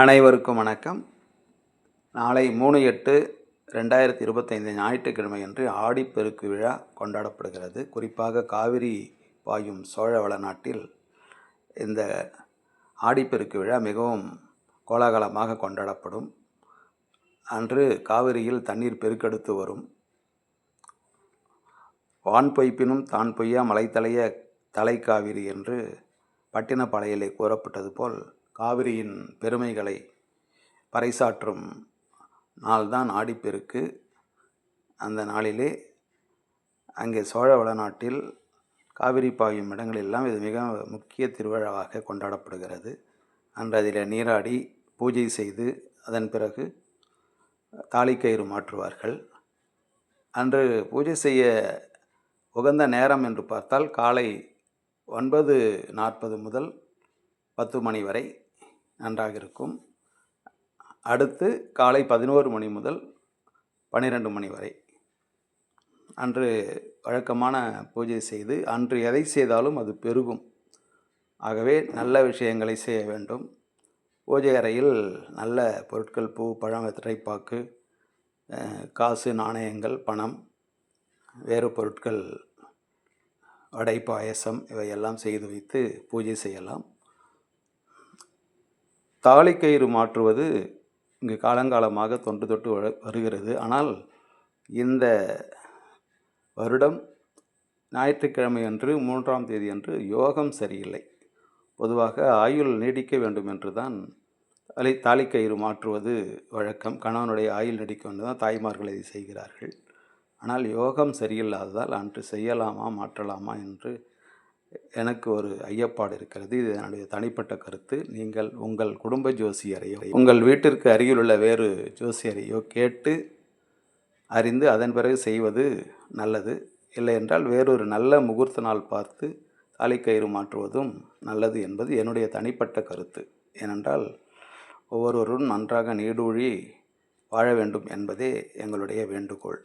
அனைவருக்கும் வணக்கம். நாளை மூணு எட்டு ரெண்டாயிரத்தி இருபத்தைந்து ஞாயிற்றுக்கிழமை அன்று ஆடிப்பெருக்கு விழா கொண்டாடப்படுகிறது. குறிப்பாக காவிரி பாயும் சோழ வளநாட்டில் இந்த ஆடிப்பெருக்கு விழா மிகவும் கோலாகலமாக கொண்டாடப்படும். அன்று காவிரியில் தண்ணீர் பெருக்கெடுத்து வரும். வான் பொய்ப்பினும் தான் பொய்யா மலைத்தலைய தலைக்காவிரி என்று பட்டினப்பாளையிலே கூறப்பட்டது போல் காவிரியின் பெருமைகளை பறைசாற்றும் நாள்தான் ஆடிப்பெருக்கு. அந்த நாளிலே அங்கே சோழ வளநாட்டில் காவிரி பாயும் இடங்களெல்லாம் இது மிக முக்கிய திருவிழாவாக கொண்டாடப்படுகிறது. அன்று அதில் நீராடி பூஜை செய்து அதன் பிறகு தாலிக்கயிறு மாற்றுவார்கள். அன்று பூஜை செய்ய உகந்த நேரம் என்று பார்த்தால் காலை ஒன்பது நாற்பது முதல் பத்து மணி வரை நன்றாக இருக்கும். அடுத்து காலை பதினோரு மணி முதல் பன்னிரெண்டு மணி வரை. அன்று வழக்கமான பூஜை செய்து அன்று எதை செய்தாலும் அது பெருகும். ஆகவே நல்ல விஷயங்களை செய்ய வேண்டும். பூஜை அறையில் நல்ல பொருட்கள் பூ பழம் வெத்திரைப்பாக்கு காசு நாணயங்கள் பணம் வேறு பொருட்கள் வடை பாயசம் இவையெல்லாம் செய்து வைத்து பூஜை செய்யலாம். தாலிக்கயிறு மாற்றுவது இங்கு காலங்காலமாக தொன்று தொட்டு வருகிறது. ஆனால் இந்த வருடம் ஞாயிற்றுக்கிழமை அன்று மூன்றாம் தேதி அன்று யோகம் சரியில்லை. பொதுவாக ஆயுள் நீடிக்க வேண்டும் என்று தான் அலை தாலிக்கயிறு மாற்றுவது வழக்கம். கணவனுடைய ஆயுள் நீடிக்க வேண்டும் தான் தாய்மார்கள் இதை செய்கிறார்கள். ஆனால் யோகம் சரியில்லாததால் அன்று செய்யலாமா மாற்றலாமா என்று எனக்கு ஒரு ஐயப்பாடு இருக்கிறது. இது என்னுடைய தனிப்பட்ட கருத்து. நீங்கள் உங்கள் குடும்ப ஜோசியரையோ உங்கள் வீட்டிற்கு அருகிலுள்ள வேறு ஜோசியரையோ கேட்டு அறிந்து அதன் பிறகு செய்வது நல்லது. இல்லை என்றால் வேறொரு நல்ல முகூர்த்த நாள் பார்த்து தாலிக்கயிறு மாற்றுவதும் நல்லது என்பது என்னுடைய தனிப்பட்ட கருத்து. ஏனென்றால் ஒவ்வொருவரும் நன்றாக நீடூழி வாழ வேண்டும் என்பதே எங்களுடைய வேண்டுகோள்.